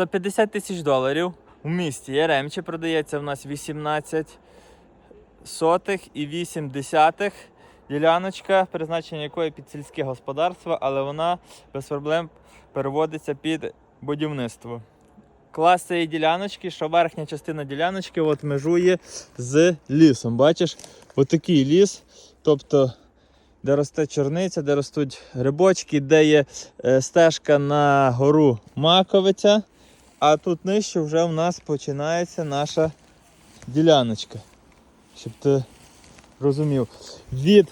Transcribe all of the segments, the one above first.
За 50 тисяч доларів у місті Яремче продається в нас 18 сотих і 8 десятих. Діляночка, призначення якої під сільське господарство, але вона без проблем переводиться під будівництво. Клас цієї діляночки, що верхня частина діляночки от межує з лісом. Бачиш, отакий ліс, тобто де росте чорниця, де ростуть грибочки, де є е, стежка на гору Маковиця. А тут нижче вже в нас починається наша діляночка. Щоб ти розумів. Від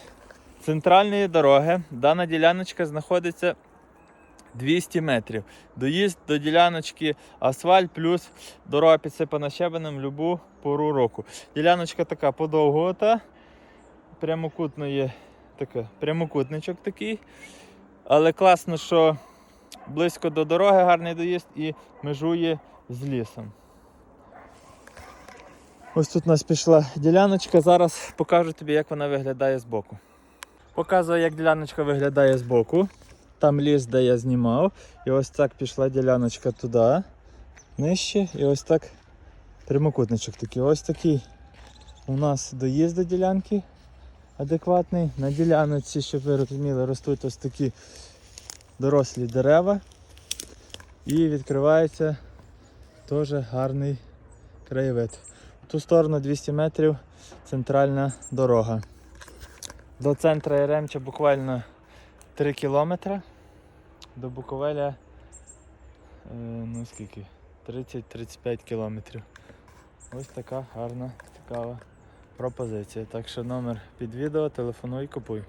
центральної дороги дана діляночка знаходиться 200 метрів. Доїзд до діляночки асфальт плюс дорога підсипана щебенем любу пору року. Діляночка така подовгота, прямокутної, така, прямокутничок такий. Але класно, що близько до дороги гарний доїзд і межує з лісом. Ось тут у нас пішла діляночка. Зараз покажу тобі, як вона виглядає збоку. Показую, як діляночка виглядає збоку. Там ліс, де я знімав. І ось так пішла діляночка туди, нижче, і ось так прямокутничок такий. Ось такий у нас доїзд до ділянки адекватний. На діляночці, щоб ви розуміли, ростуть ось такі дорослі дерева. І відкривається теж гарний краєвид. В ту сторону 200 метрів центральна дорога. До центру Яремча буквально 3 кілометри. До Буковеля е, ну скільки? 30-35 кілометрів. Ось така гарна, цікава пропозиція. Так що номер під відео, телефонуй, купуй.